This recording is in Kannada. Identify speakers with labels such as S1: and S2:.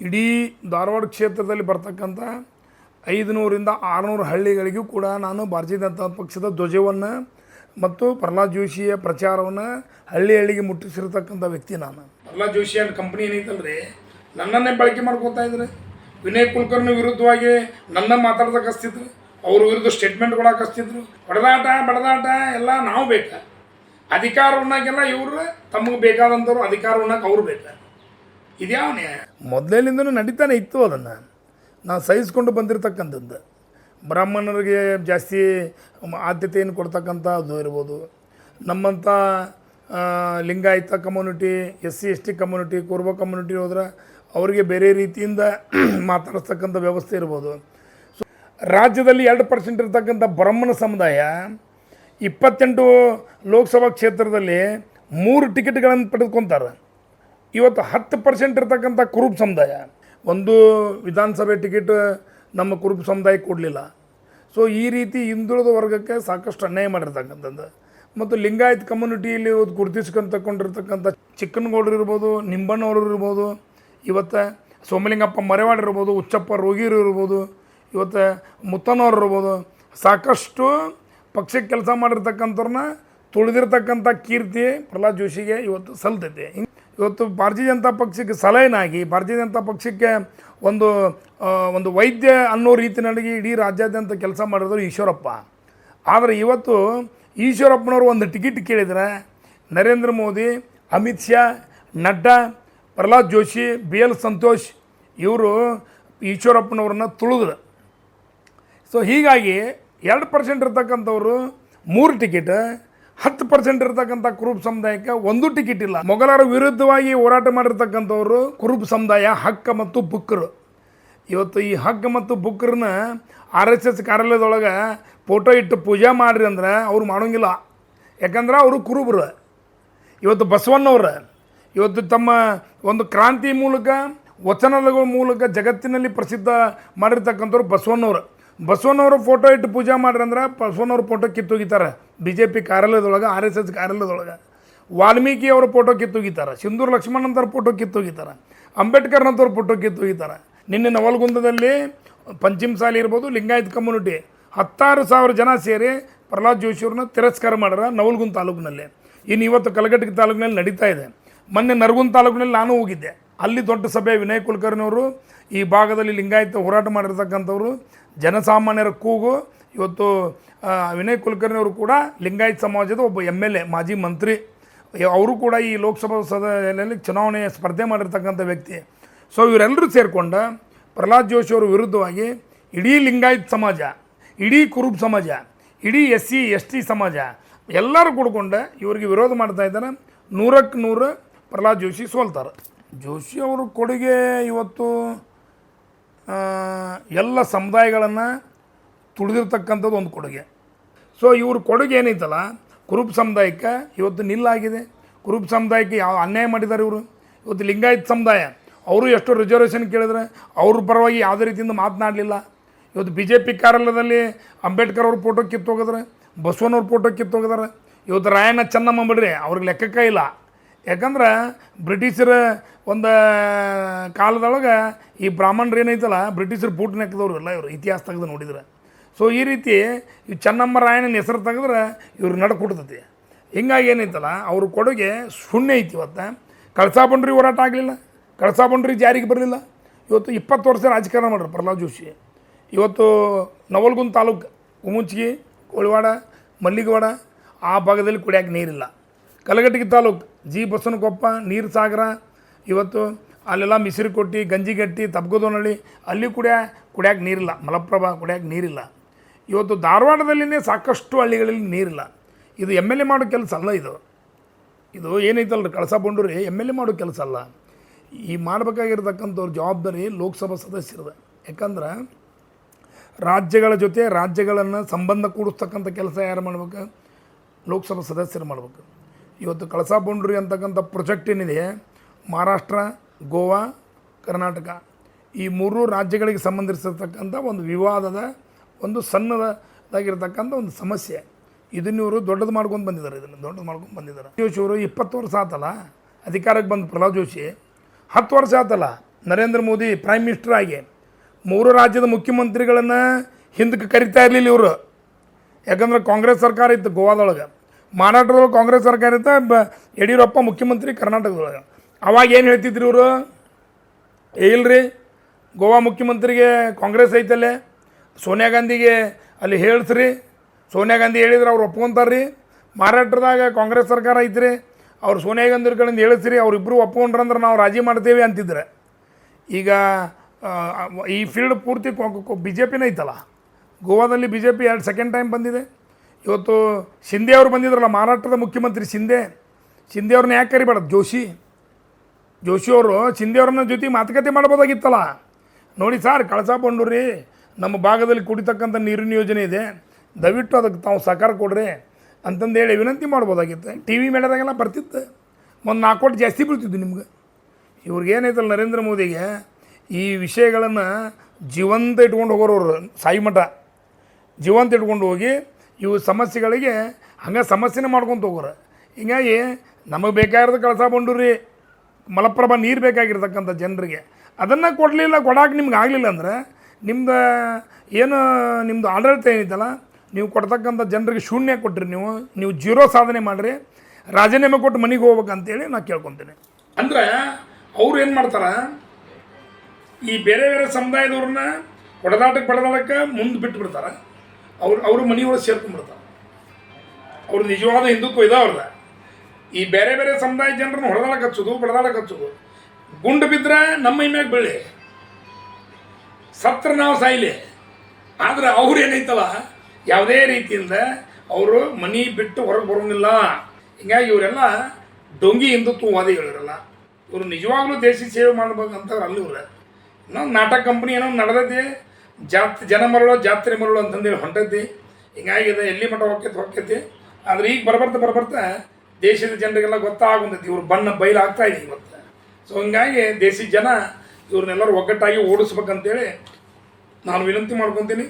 S1: ಇಡೀ ಧಾರವಾಡ ಕ್ಷೇತ್ರದಲ್ಲಿ ಬರ್ತಕ್ಕಂಥ ಐದುನೂರಿಂದ ಆರುನೂರು ಹಳ್ಳಿಗಳಿಗೂ ಕೂಡ ನಾನು ಭಾರತೀಯ ಜನತಾ ಪಕ್ಷದ ಧ್ವಜವನ್ನು ಮತ್ತು ಪ್ರಹ್ಲಾದ್ ಜೋಶಿಯ ಪ್ರಚಾರವನ್ನು ಹಳ್ಳಿ ಹಳ್ಳಿಗೆ ಮುಟ್ಟಿಸಿರ್ತಕ್ಕಂಥ ವ್ಯಕ್ತಿ ನಾನು. ಪ್ರಹ್ಲಾದ್ ಜೋಶಿ ಅಂಡ್ ಕಂಪ್ನಿ ಏನೈತಲ್ರಿ? ನನ್ನನ್ನೇ ಬಳಕೆ ಮಾಡ್ಕೊತಾ ಇದ್ರೆ. ವಿನಯ್ ಕುಲಕರ್ಣಿ ವಿರುದ್ಧವಾಗಿ ನನ್ನ ಮಾತಾಡ್ದಕ್ಕೆ ಹಚ್ತಿದ್ರು. ಅವ್ರ ವಿರುದ್ಧ ಸ್ಟೇಟ್ಮೆಂಟ್ ಕೊಡಕ್ಕೆ ಹಚ್ತಿದ್ರು ಬಡದಾಟ ಬಡದಾಟ ಎಲ್ಲ ನಾವು ಬೇಕಾ? ಅಧಿಕಾರ ಇವರು ತಮಗೆ ಬೇಕಾದಂಥವ್ರು ಅಧಿಕಾರ ಉಣ್ಣಕ್ಕೆ ಅವ್ರು ಬೇಕಾ? ಇದ್ಯಾವ ನ್ಯಾಯ? ಮೊದಲಿನಿಂದನೂ ನಡೀತಾನೆ ಇತ್ತು ಅದನ್ನು. ನಾವು ಸಹಿಸ್ಕೊಂಡು ಬಂದಿರತಕ್ಕಂಥದ್ದು. ಬ್ರಾಹ್ಮಣರಿಗೆ ಜಾಸ್ತಿ ಆದ್ಯತೆಯನ್ನು ಕೊಡ್ತಕ್ಕಂಥದ್ದು ಇರ್ಬೋದು. ನಮ್ಮಂಥ Lingayat community, S C, S T community Kuruba community ಹೋದ್ರೆ ಅವರಿಗೆ ಬೇರೆ ರೀತಿಯಿಂದ ಮಾತಾಡಿಸ್ತಕ್ಕಂಥ ವ್ಯವಸ್ಥೆ ಇರ್ಬೋದು. ರಾಜ್ಯದಲ್ಲಿ ಎರಡು ಪರ್ಸೆಂಟ್ ಇರ್ತಕ್ಕಂಥ ಬ್ರಾಹ್ಮಣ ಸಮುದಾಯ, ಇಪ್ಪತ್ತೆಂಟು ಲೋಕಸಭಾ ಕ್ಷೇತ್ರದಲ್ಲಿ ಮೂರು ಟಿಕೆಟ್ಗಳನ್ನು ಪಡೆದುಕೊಂತಾರೆ. ಇವತ್ತು ಹತ್ತು ಪರ್ಸೆಂಟ್ ಇರ್ತಕ್ಕಂಥ ಕುರುಬ ಸಮುದಾಯ. ಒಂದು ವಿಧಾನಸಭೆ ಟಿಕೆಟ್ ನಮ್ಮ ಕುರುಬ ಸಮುದಾಯಕ್ಕೆ ಕೊಡಲಿಲ್ಲ. ಸೊ ಈ ರೀತಿ ಹಿಂದುಳಿದ ವರ್ಗಕ್ಕೆ ಸಾಕಷ್ಟು ಅನ್ಯಾಯ ಮಾಡಿರ್ತಕ್ಕಂಥದ್ದು. ಮತ್ತು ಲಿಂಗಾಯತ್ ಕಮ್ಯುನಿಟಿಯಲ್ಲಿ ಗುರುತಿಸ್ಕೊಂತಕೊಂಡಿರ್ತಕ್ಕಂಥ ಚಿಕ್ಕನಗೌಡರು ಇರ್ಬೋದು, ನಿಂಬಣ್ಣವರು ಇರ್ಬೋದು, ಇವತ್ತು ಸೋಮಲಿಂಗಪ್ಪ ಮರೆವಾಡ್ ಇರ್ಬೋದು ಉಚ್ಚಪ್ಪ ರೋಗಿರು ಇರ್ಬೋದು, ಇವತ್ತು ಮುತ್ತನವ್ರು ಇರ್ಬೋದು, ಸಾಕಷ್ಟು ಪಕ್ಷಕ್ಕೆ ಕೆಲಸ ಮಾಡಿರ್ತಕ್ಕಂಥವ್ರನ್ನ ತುಳಿದಿರ್ತಕ್ಕಂಥ ಕೀರ್ತಿ ಪ್ರಹ್ಲಾದ್ ಜೋಶಿಗೆ ಇವತ್ತು ಸಲ್ತೈತೆ. ಇವತ್ತು ಭಾರತೀಯ ಜನತಾ ಪಕ್ಷಕ್ಕೆ ಸಲಹೆನಾಗಿ ಭಾರತೀಯ ಜನತಾ ಪಕ್ಷಕ್ಕೆ ಒಂದು ಒಂದು ವೈದ್ಯ ಅನ್ನೋ ರೀತಿಯಲ್ಲಿ ಇಡೀ ರಾಜ್ಯಾದ್ಯಂತ ಕೆಲಸ ಮಾಡಿದ್ರು ಈಶ್ವರಪ್ಪ. ಆದರೆ ಇವತ್ತು ಈಶ್ವರಪ್ಪನವರು ಒಂದು ಟಿಕೆಟ್ ಕೇಳಿದರೆ ನರೇಂದ್ರ ಮೋದಿ, ಅಮಿತ್ ಶಾ, ನಡ್ಡಾ, ಪ್ರಹ್ಲಾದ್ ಜೋಶಿ, ಬಿ ಎಲ್ ಸಂತೋಷ್ ಇವರು ಈಶ್ವರಪ್ಪನವ್ರನ್ನ ತುಳಿದ್ರು. ಸೊ ಹೀಗಾಗಿ ಎರಡು ಪರ್ಸೆಂಟ್ ಇರ್ತಕ್ಕಂಥವ್ರು ಮೂರು ಟಿಕೆಟ್ ಹತ್ತು ಪರ್ಸೆಂಟ್ ಇರತಕ್ಕಂಥ ಕುರುಬ ಸಮುದಾಯಕ್ಕೆ ಒಂದು ಟಿಕೆಟ್ ಇಲ್ಲ. ಮೊಘಲರ ವಿರುದ್ಧವಾಗಿ ಹೋರಾಟ ಮಾಡಿರ್ತಕ್ಕಂಥವ್ರು ಕುರುಬ ಸಮುದಾಯ, ಹಕ್ಕ ಮತ್ತು ಬುಕ್ಕರು ಇವತ್ತು ಈ ಹಕ್ಕ ಮತ್ತು ಬುಕ್ಕರನ್ನ ಆರ್ ಎಸ್ ಎಸ್ ಕಾರ್ಯಾಲಯದೊಳಗೆ ಫೋಟೋ ಇಟ್ಟು ಪೂಜೆ ಮಾಡ್ರಿ ಅಂದ್ರೆ ಅವ್ರು ಮಾಡೋಂಗಿಲ್ಲ. ಯಾಕಂದ್ರೆ ಅವರು ಕುರುಬರು. ಇವತ್ತು ಬಸವಣ್ಣವ್ರ, ಇವತ್ತು ತಮ್ಮ ಒಂದು ಕ್ರಾಂತಿ ಮೂಲಕ, ವಚನಗಳ ಮೂಲಕ ಜಗತ್ತಿನಲ್ಲಿ ಪ್ರಸಿದ್ಧ ಮಾಡಿರ್ತಕ್ಕಂಥವ್ರು ಬಸವಣ್ಣವ್ರು. ಬಸವಣ್ಣವ್ರ ಫೋಟೋ ಇಟ್ಟು ಪೂಜೆ ಮಾಡ್ರಿ ಅಂದ್ರೆ ಬಸವಣ್ಣವ್ರ ಫೋಟೋ ಕಿತ್ತೋಗಿತಾರೆ. ಬಿ ಜೆ ಪಿ ಕಾರ್ಯಾಲಯದೊಳಗೆ ಆರ್ ಎಸ್ ಎಸ್ ಕಾರ್ಯಾಲಯದೊಳಗೆ. ವಾಲ್ಮೀಕಿ ಅವರ ಫೋಟೋ ಕಿತ್ತೋಗಿತಾರೆ. ಸಿಂಧೂರ್ ಲಕ್ಷ್ಮಣಂತವ್ರ ಫೋಟೋ ಕಿತ್ತೋಗಿತಾರೆ. ಅಂಬೇಡ್ಕರ್ನಂತವ್ರ ಫೋಟೋ ಕಿತ್ತೋಗಿತಾರೆ. ನಿನ್ನೆ ನವಲ್ಗುಂದದಲ್ಲಿ ನವಲಗುಂದದಲ್ಲಿ ಪಂಚಮಸಾಲಿ ಇರ್ಬೋದು, ಲಿಂಗಾಯತ್ ಕಮ್ಯುನಿಟಿ ಹತ್ತಾರು ಸಾವಿರ ಜನ ಸೇರಿ ಪ್ರಹ್ಲಾದ್ ಜೋಶಿಯವ್ರನ್ನ ತಿರಸ್ಕಾರ ಮಾಡ್ಯಾರ ನವಲಗುಂದ ತಾಲೂಕಿನಲ್ಲಿ. ಇನ್ನು ಇವತ್ತು ಕಲಘಟಗಿ ತಾಲೂಕಿನಲ್ಲಿ ನಡೀತಾ ಇದೆ. ಮೊನ್ನೆ ನರಗುಂದ ತಾಲೂಕಿನಲ್ಲಿ ನಾನು ಹೋಗಿದ್ದೆ. ಅಲ್ಲಿ ದೊಡ್ಡ ಸಭೆ ವಿನಯ್ ಕುಲಕರ್ಣಿಯವರು, ಈ ಭಾಗದಲ್ಲಿ ಲಿಂಗಾಯತ ಹೋರಾಟ ಮಾಡಿರ್ತಕ್ಕಂಥವ್ರು ಜನಸಾಮಾನ್ಯರ ಕೂಗು, ಇವತ್ತು ವಿನಯ್ ಕುಲಕರ್ಣಿ ಅವರು ಕೂಡ ಲಿಂಗಾಯತ್ ಸಮಾಜದ ಒಬ್ಬ ಎಂ ಎಲ್ ಎ, ಮಾಜಿ ಮಂತ್ರಿ. ಅವರು ಕೂಡ ಈ ಲೋಕಸಭಾ ಸದನಲ್ಲಿ ಚುನಾವಣೆ ಸ್ಪರ್ಧೆ ಮಾಡಿರ್ತಕ್ಕಂಥ ವ್ಯಕ್ತಿ. ಸೊ ಇವರೆಲ್ಲರೂ ಸೇರಿಕೊಂಡು ಪ್ರಹ್ಲಾದ್ ಜೋಶಿ ಅವರ ವಿರುದ್ಧವಾಗಿ ಇಡೀ ಲಿಂಗಾಯತ್ ಸಮಾಜ, ಇಡೀ ಕುರುಬ್ ಸಮಾಜ, ಇಡೀ ಎಸ್ ಸಿ ಎಸ್ ಟಿ ಸಮಾಜ ಎಲ್ಲರೂ ಕೂಡ್ಕೊಂಡು ಇವರಿಗೆ ವಿರೋಧ ಮಾಡ್ತಾ ಇದ್ದಾರೆ. ನೂರಕ್ಕೆ ನೂರು ಪ್ರಹ್ಲಾದ್ ಜೋಶಿ ಸೋಲ್ತಾರೆ. ಜೋಶಿ ಅವರು ಕೊಡುಗೆ ಇವತ್ತು ಎಲ್ಲ ಸಮುದಾಯಗಳನ್ನು ತುಳಿದಿರ್ತಕ್ಕಂಥದ್ದು ಒಂದು ಕೊಡುಗೆ. ಸೊ ಇವ್ರ ಕೊಡುಗೆ ಏನೈತಲ್ಲ, ಕುರುಬ ಸಮುದಾಯಕ್ಕೆ ಇವತ್ತು ನಿಲ್ಲಾಗಿದೆ. ಕುರುಬ ಸಮುದಾಯಕ್ಕೆ ಯಾವ ಅನ್ಯಾಯ ಮಾಡಿದ್ದಾರೆ ಇವರು? ಇವತ್ತು ಲಿಂಗಾಯತ್ ಸಮುದಾಯ, ಅವರು ಎಷ್ಟು ರಿಸರ್ವೇಷನ್ ಕೇಳಿದ್ರೆ ಅವ್ರ ಪರವಾಗಿ ಯಾವುದೇ ರೀತಿಯಿಂದ ಮಾತನಾಡಲಿಲ್ಲ. ಇವತ್ತು ಬಿ ಜೆ ಪಿ ಕಾರ್ಯಾಲಯದಲ್ಲಿ ಅಂಬೇಡ್ಕರ್ ಅವ್ರ ಫೋಟೋ ಕಿತ್ತೋಗಿದ್ರೆ ಬಸವನವ್ರ ಫೋಟೋ ಕಿತ್ತೋಗಿದಾರೆ. ಇವತ್ತು ರಾಯಣ್ಣ ಚೆನ್ನಮ್ಮ ಬಿಡ್ರಿ ಅವ್ರಿಗೆ ಲೆಕ್ಕಕ್ಕೆ ಇಲ್ಲ. ಯಾಕಂದ್ರೆ ಬ್ರಿಟಿಷರ ಒಂದು ಕಾಲದೊಳಗೆ ಈ ಬ್ರಾಹ್ಮಣರು ಏನೈತಲ್ಲ, ಬ್ರಿಟಿಷರು ಬೂಟ್ ನೆಕ್ಕದವ್ರು ಎಲ್ಲ ಇವರು, ಇತಿಹಾಸ ತೆಗೆದು ನೋಡಿದ್ರೆ. ಸೊ ಈ ರೀತಿ ಈ ಚೆನ್ನಮ್ಮ ರಾಯಣ್ಣನ ಹೆಸರು ತೆಗೆದ್ರೆ ಇವ್ರು ನಡ್ಕೊಡ್ತೈತಿ. ಹಿಂಗಾಗಿ ಏನೈತಲ್ಲ, ಅವ್ರ ಕೊಡುಗೆ ಶೂನ್ಯ ಐತಿ ಇವತ್ತು. ಕಳಸಾ ಬಂಡ್ರಿ ಹೋರಾಟ ಆಗಲಿಲ್ಲ ಕಳಸಾ ಬಂಡ್ರಿ ಜಾರಿಗೆ ಬರಲಿಲ್ಲ. ಇವತ್ತು ಇಪ್ಪತ್ತು ವರ್ಷ ರಾಜಕಾರಣ ಮಾಡ್ರಿ ಪ್ರಹ್ಲಾದ್ ಜೋಶಿ. ಇವತ್ತು ನವಲ್ಗುಂದ ತಾಲೂಕು, ಉಮುಚ್ಗಿ, ಕೋಳಿವಾಡ, ಮಲ್ಲಿಗವಾಡ, ಆ ಭಾಗದಲ್ಲಿ ಕುಡಿಯೋಕೆ ನೀರಿಲ್ಲ. ಕಲಘಟಗಿ ತಾಲೂಕು ಜಿ ಬಸವನಕೊಪ್ಪ ನೀರು ಸಾಗರ ಇವತ್ತು ಅಲ್ಲೆಲ್ಲ ಮಿಸಿರಿಕೊಟ್ಟಿ ಗಂಜಿಗಟ್ಟಿ ತಬ್ಗದೋನಳ್ಳಿ, ಅಲ್ಲಿ ಕುಡಿಯ ಕುಡಿಯೋಕೆ ನೀರಿಲ್ಲ. ಮಲಪ್ರಭಾ ಕುಡಿಯೋಕೆ ನೀರಿಲ್ಲ. ಇವತ್ತು ಧಾರವಾಡದಲ್ಲಿನೇ ಸಾಕಷ್ಟು ಹಳ್ಳಿಗಳಲ್ಲಿ ನೀರಿಲ್ಲ. ಇದು ಎಂ ಎಲ್ ಎ ಮಾಡೋ ಕೆಲಸ ಅಲ್ಲ ಇದು. ಇದು ಏನೈತಲ್ಲ Kalasa Banduri? M L A ಮಾಡೋ ಕೆಲಸ ಅಲ್ಲ. ಈ ಮಾಡಬೇಕಾಗಿರ್ತಕ್ಕಂಥವ್ರ ಜವಾಬ್ದಾರಿ ಲೋಕಸಭಾ ಸದಸ್ಯರದ. ಯಾಕಂದ್ರೆ ರಾಜ್ಯಗಳ ಜೊತೆ ರಾಜ್ಯಗಳನ್ನು ಸಂಬಂಧ ಕೂಡಿಸ್ತಕ್ಕಂಥ ಕೆಲಸ ಯಾರು ಮಾಡ್ಬೇಕು? ಲೋಕಸಭಾ ಸದಸ್ಯರು ಮಾಡ್ಬೇಕು. ಇವತ್ತು ಕಳಸಾ ಬೌಂಡ್ರಿ ಅಂತಕ್ಕಂಥ ಪ್ರೊಜೆಕ್ಟ್ ಏನಿದೆ, ಮಹಾರಾಷ್ಟ್ರ, ಗೋವಾ, ಕರ್ನಾಟಕ, ಈ ಮೂರು ರಾಜ್ಯಗಳಿಗೆ ಸಂಬಂಧಿಸಿರ್ತಕ್ಕಂಥ ಒಂದು ವಿವಾದದ, ಒಂದು ಸಣ್ಣದಾಗಿರ್ತಕ್ಕಂಥ ಒಂದು ಸಮಸ್ಯೆ. ಇದನ್ನ ಇವರು ದೊಡ್ಡದು ಮಾಡ್ಕೊಂಡು ಬಂದಿದ್ದಾರೆ, ಇದನ್ನು ದೊಡ್ಡದು ಮಾಡ್ಕೊಂಡು ಬಂದಿದ್ದಾರೆ. ಜೋಶಿ ಅವರು ಇಪ್ಪತ್ತು ವರ್ಷ ಆತಲ್ಲ, ಅಧಿಕಾರಕ್ಕೆ ಬಂದು ಪ್ರಹ್ಲಾದ್ ಜೋಶಿ. ಹತ್ತು ವರ್ಷ ಆತಲ್ಲ, ನರೇಂದ್ರ ಮೋದಿ ಪ್ರೈಮ್ ಮಿನಿಸ್ಟರ್ ಆಗಿ. ಮೂರು ರಾಜ್ಯದ ಮುಖ್ಯಮಂತ್ರಿಗಳನ್ನು ಹಿಂದಕ್ಕೆ ಕರಿತಾ ಇರಲಿಲ್ಲ ಇವರು. ಯಾಕಂದ್ರೆ ಕಾಂಗ್ರೆಸ್ ಸರ್ಕಾರ ಇತ್ತು ಗೋವಾದೊಳಗೆ. ಮಹಾರಾಷ್ಟ್ರದೊಳಗೆ ಕಾಂಗ್ರೆಸ್ ಸರ್ಕಾರ ಇತ್ತು ಬ, ಯಡಿಯೂರಪ್ಪ ಮುಖ್ಯಮಂತ್ರಿ ಕರ್ನಾಟಕದೊಳಗೆ. ಅವಾಗ ಏನು ಹೇಳ್ತಿದ್ರು ಇವರು? ಇಲ್ರಿ, ಗೋವಾ ಮುಖ್ಯಮಂತ್ರಿಗೆ ಕಾಂಗ್ರೆಸ್ ಐತಲ್ಲೇ, ಸೋನಿಯಾ ಗಾಂಧಿಗೆ ಅಲ್ಲಿ ಹೇಳ್ಸ್ರಿ. ಸೋನಿಯಾ ಗಾಂಧಿ ಹೇಳಿದ್ರೆ ಅವ್ರು ಒಪ್ಕೊಂತಾರೆ ರೀ ಮಹಾರಾಷ್ಟ್ರದಾಗ ಕಾಂಗ್ರೆಸ್ ಸರ್ಕಾರ ಐತ್ರಿ, ಅವ್ರು ಸೋನಿಯಾ ಗಾಂಧಿ ಕಡೆಯಿಂದ ಹೇಳಿಸ್ರಿ ಅವ್ರಿಬ್ಬರು ಒಪ್ಕೊಂಡ್ರಂದ್ರೆ ನಾವು ರಾಜಿ ಮಾಡ್ತೇವೆ ಅಂತಿದ್ರೆ. ಈಗ ಈ ಫೀಲ್ಡ್ ಪೂರ್ತಿ ಬಿ ಜೆ ಪಿನೇ ಐತಲ್ಲ? ಗೋವಾದಲ್ಲಿ ಬಿ ಜೆ ಪಿ ಎರಡು ಸೆಕೆಂಡ್ ಟೈಮ್ ಬಂದಿದೆ. ಇವತ್ತು ಶಿಂದೆ ಅವರು ಬಂದಿದ್ರಲ್ಲ, ಮಹಾರಾಷ್ಟ್ರದ ಮುಖ್ಯಮಂತ್ರಿ ಶಿಂದೆ ಶಿಂದೆ ಅವ್ರನ್ನ ಯಾಕೆ ಕರಿಬೇಡ? ಜೋಶಿ. ಜೋಶಿ ಅವರು ಶಿಂದೆ ಅವ್ರನ್ನ ಜೊತೆ ಮಾತುಕತೆ ಮಾಡ್ಬೋದಾಗಿತ್ತಲ್ಲ ನೋಡಿ ಸರ್, ಕಳಸಾ ಬಂಡೂರಿ, ನಮ್ಮ ಭಾಗದಲ್ಲಿ ಕುಡಿತಕ್ಕಂಥ ನೀರಿನ ಯೋಜನೆ ಇದೆ. ದಯವಿಟ್ಟು ಅದಕ್ಕೆ ತಾವು ಸಹಕಾರ ಕೊಡ್ರಿ ಅಂತಂದು ಹೇಳಿ ವಿನಂತಿ ಮಾಡ್ಬೋದಾಗಿತ್ತು ಟಿ ವಿ ಮೇಳದಾಗೆಲ್ಲ ಬರ್ತಿತ್ತು. ಒಂದು ನಾಲ್ಕು ಕೋಟಿ ಜಾಸ್ತಿ ಬೀಳ್ತಿದ್ದು ನಿಮ್ಗೆ. ಇವ್ರಿಗೇನೈತಲ್ಲ ನರೇಂದ್ರ ಮೋದಿಗೆ, ಈ ವಿಷಯಗಳನ್ನು ಜೀವಂತ ಇಟ್ಕೊಂಡು ಹೋಗೋರು ಸಾಯಿ ಮಠ. ಜೀವಂತ ಇಟ್ಕೊಂಡು ಹೋಗಿ ಇವು ಸಮಸ್ಯೆಗಳಿಗೆ ಹಂಗೆ ಸಮಸ್ಯೆನೇ ಮಾಡ್ಕೊಂತ ಹೋಗೋರು. ಹೀಗಾಗಿ ನಮಗೆ ಬೇಕಾಗಿರೋದು ಕಳಸ ಬಂಡೂರಿ, ಮಲಪ್ರಭಾ ನೀರು ಬೇಕಾಗಿರ್ತಕ್ಕಂಥ ಜನರಿಗೆ. ಅದನ್ನು ಕೊಡಲಿಲ್ಲ, ಕೊಡೋಕೆ ನಿಮ್ಗೆ ಆಗಲಿಲ್ಲ ಅಂದ್ರೆ ನಿಮ್ದು ಏನು ನಿಮ್ಮದು ಆಡಳಿತ ಏನಿತ್ತಲ್ಲ, ನೀವು ಕೊಡ್ತಕ್ಕಂಥ ಜನರಿಗೆ ಶೂನ್ಯ ಕೊಟ್ಟಿರಿ ನೀವು ನೀವು ಜೀರೋ ಸಾಧನೆ ಮಾಡಿರಿ, ರಾಜೀನಾಮೆ ಕೊಟ್ಟು ಮನೆಗೆ ಹೋಗ್ಬೇಕಂತೇಳಿ ನಾನು ಕೇಳ್ಕೊತೀನಿ. ಅಂದ್ರೆ ಅವ್ರು ಏನು ಮಾಡ್ತಾರೆ, ಈ ಬೇರೆ ಬೇರೆ ಸಮುದಾಯದವ್ರನ್ನ ಹೊಡೆದಾಟಕ್ಕೆ ಬಡದಾಟಕ್ಕೆ ಮುಂದೆ ಬಿಟ್ಟು ಬಿಡ್ತಾರೆ ಅವ್ರು ಅವರು ಮನೆಯೊಳಗೆ ಸೇರ್ಕೊಂಡ್ಬಿಡ್ತಾರೆ. ಅವ್ರ ನಿಜವಾದ ಹಿಂದುತ್ವ ಇದೆ ಅವ್ರದ. ಈ ಬೇರೆ ಬೇರೆ ಸಮುದಾಯ ಜನರನ್ನು ಹೊಡೆದಾಳಕ್ಕೆ ಹಚ್ಚೋದು ಬಡದಾಳಕ್ಕೆ ಹಚ್ಚೋದು. ಗುಂಡು ಬಿದ್ದರೆ ನಮ್ಮ ಮೈ ಮ್ಯಾಗ ಬೀಳಿ. ಸತ್ರ ನಾವು ಸಾಯ್ಲಿ. ಆದ್ರೆ ಅವ್ರು ಏನೈತಲ್ಲ, ಯಾವುದೇ ರೀತಿಯಿಂದ ಅವರು ಮನೆ ಬಿಟ್ಟು ಹೊರಗೆ ಬರೋಂಗಿಲ್ಲ ಹಿಂಗಾಗಿ ಇವರೆಲ್ಲ ಡೊಂಗಿ ಹಿಂದುತ್ವವಾದಿಗಳು ಇರಲ್ಲ ಇವರು ನಿಜವಾಗ್ಲೂ ದೇಶ ಸೇವೆ ಮಾಡ್ಬೇಕಂತ ಅಲ್ಲಿ ಇವ್ರೆ. ಇನ್ನೊಂದು ನಾಟಕ ಕಂಪ್ನಿ ಏನೋ ನಡೆದೈತಿ. ಜಾತ್ ಜನ ಮರಳು ಜಾತ್ರೆ ಮರಳು ಅಂತಂದೇಳಿ ಹೊಂಟೈತಿ. ಹಿಂಗಾಗಿ ಇದು ಎಲ್ಲಿ ಮಠ ಹೋಗ್ತೈತಿ ಹೋಗ್ತೈತಿ ಆದ್ರೆ ಈಗ ಬರಬರ್ತಾ ಬರಬರ್ತಾ ದೇಶದ ಜನರಿಗೆಲ್ಲ ಗೊತ್ತಾಗುಂತೈತಿ. ಇವ್ರು ಬಣ್ಣ ಬೈಲು ಆಗ್ತಾ ಇದೆ ಇವತ್ತು. ಸೊ ಹಿಂಗಾಗಿ ದೇಶಿ ಜನ ಇವ್ರನ್ನೆಲ್ಲರೂ ಒಗ್ಗಟ್ಟಾಗಿ ಓಡಿಸ್ಬೇಕಂತೇಳಿ ನಾನು ವಿನಂತಿ ಮಾಡ್ಕೊತೀನಿ.